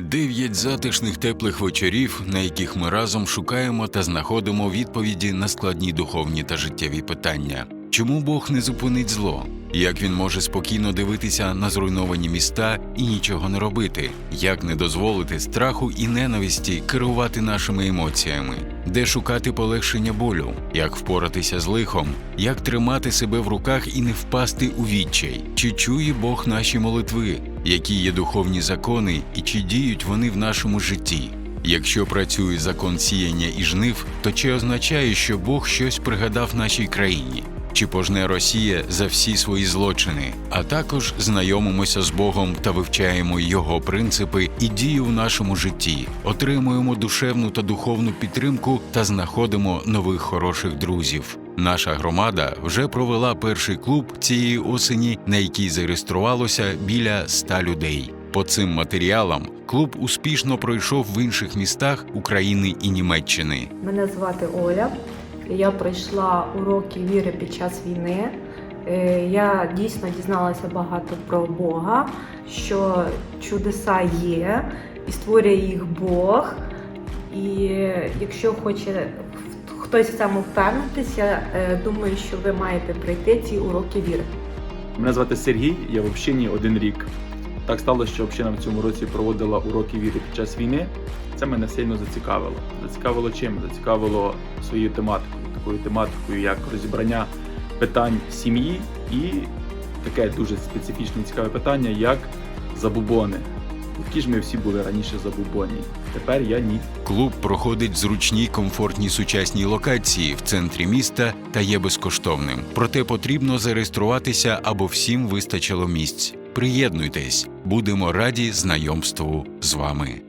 Дев'ять затишних теплих вечорів, на яких ми разом шукаємо та знаходимо відповіді на складні духовні та життєві питання. Чому Бог не зупинить зло? Як він може спокійно дивитися на зруйновані міста і нічого не робити? Як не дозволити страху і ненависті керувати нашими емоціями? Де шукати полегшення болю? Як впоратися з лихом? Як тримати себе в руках і не впасти у відчай? Чи чує Бог наші молитви? Які є духовні закони і чи діють вони в нашому житті? Якщо працює закон сіяння і жнив, то чи означає, що Бог щось пригадав нашій країні? Чи пожне Росія за всі свої злочини? А також знайомимося з Богом та вивчаємо Його принципи і дії в нашому житті, отримуємо душевну та духовну підтримку та знаходимо нових хороших друзів. Наша громада вже провела перший клуб цієї осені, на який зареєструвалося біля ста людей. По цим матеріалам клуб успішно пройшов в інших містах України і Німеччини. Мене звати Оля. Я пройшла уроки віри під час війни. Е, Я дійсно дізналася багато про Бога, що чудеса є, і створює їх Бог. І якщо хоче хтось в цьому впевнитися, е, думаю, що ви маєте пройти ці уроки віри. Мене звати Сергій, я в общині один рік. Так сталося, що община в цьому році проводила уроки віри під час війни. Це мене сильно зацікавило. Зацікавило чим? Зацікавило своєю тематикою, такою тематикою, як розібрання питань сім'ї і таке дуже специфічне цікаве питання, як забубони. Які ж ми всі були раніше забубоні. Тепер я ні. Клуб проходить в зручній, комфортній сучасній локації в центрі міста та є безкоштовним. Проте потрібно зареєструватися, або всім вистачило місць. Приєднуйтесь, будемо раді знайомству з вами.